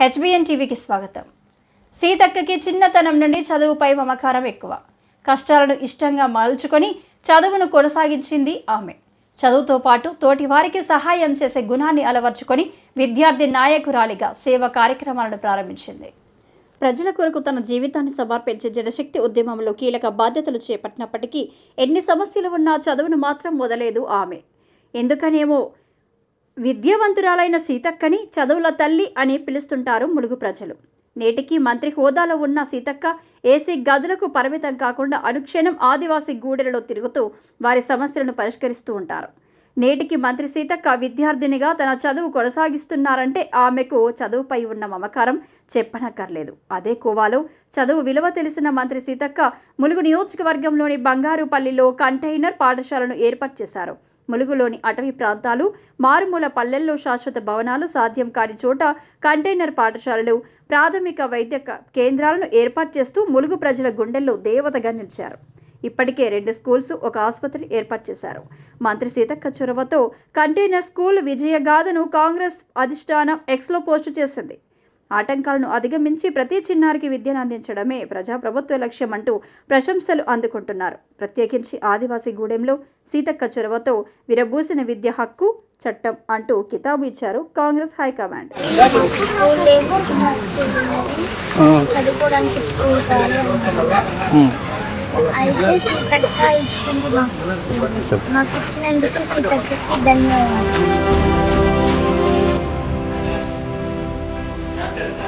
HBN టీవీకి స్వాగతం. సీతక్కకి చిన్నతనం నుండి చదువుపై మమకారం ఎక్కువ. కష్టాలను ఇష్టంగా మలుచుకొని చదువును కొనసాగించింది ఆమె. చదువుతో పాటు తోటి వారికి సహాయం చేసే గుణాన్ని అలవర్చుకొని విద్యార్థి నాయకురాలిగా సేవ కార్యక్రమాలను ప్రారంభించింది. ప్రజల కొరకు తన జీవితాన్ని సమర్పించే జనశక్తి ఉద్యమంలో కీలక బాధ్యతలు చేపట్టినప్పటికీ ఎన్ని సమస్యలు ఉన్నా చదువును మాత్రం మొదలేదు ఆమె. ఎందుకనేమో విద్యావంతురాలైన సీతక్కని చదువుల తల్లి అని పిలుస్తుంటారు ములుగు ప్రజలు. నేటికి మంత్రి హోదాలో ఉన్న సీతక్క ఏసీ గదులకు పరిమితం కాకుండా అనుక్షణం ఆదివాసీ గూడెలలో తిరుగుతూ వారి సమస్యలను పరిష్కరిస్తూ ఉంటారు. నేటికి మంత్రి సీతక్క విద్యార్థినిగా తన చదువు కొనసాగిస్తున్నారంటే ఆమెకు చదువుపై ఉన్న మమకారం చెప్పనక్కర్లేదు. అదే కోవాలో చదువు విలువ తెలిసిన మంత్రి సీతక్క ములుగు నియోజకవర్గంలోని బంగారుపల్లిలో కంటైనర్ పాఠశాలను ఏర్పాటు చేశారు. ములుగులోని అటవీ ప్రాంతాలు మారుమూల పల్లెల్లో శాశ్వత భవనాలు సాధ్యం కాని చోట కంటైనర్ పాఠశాలలు ప్రాథమిక వైద్య కేంద్రాలను ఏర్పాటు చేస్తూ ములుగు ప్రజల గుండెల్లో దేవతగా నిలిచారు. ఇప్పటికే రెండు స్కూల్స్ ఒక ఆసుపత్రి ఏర్పాటు చేశారు. మంత్రి సీతక్క చొరవతో కంటైనర్ స్కూల్ విజయగాథను కాంగ్రెస్ అధిష్టానం ఎక్స్లో పోస్టు చేసింది. ఆటంకాలను అధిగమించి ప్రతి చిన్నారికి విద్యను అందించడమే ప్రజాప్రభుత్వ లక్ష్యం అంటూ ప్రశంసలు అందుకుంటున్నారు. ప్రత్యేకించి ఆదివాసీ గూడెంలో సీతక్క చొరవతో విరబూసిన విద్య హక్కు చట్టం అంటూ కితాబు ఇచ్చారు కాంగ్రెస్ హైకమాండ్. అయితే సీతక్క ఇచ్చింది మాకు. మాకు ఇచ్చినందుకు సీతక్కకి ధన్యవాదాలు.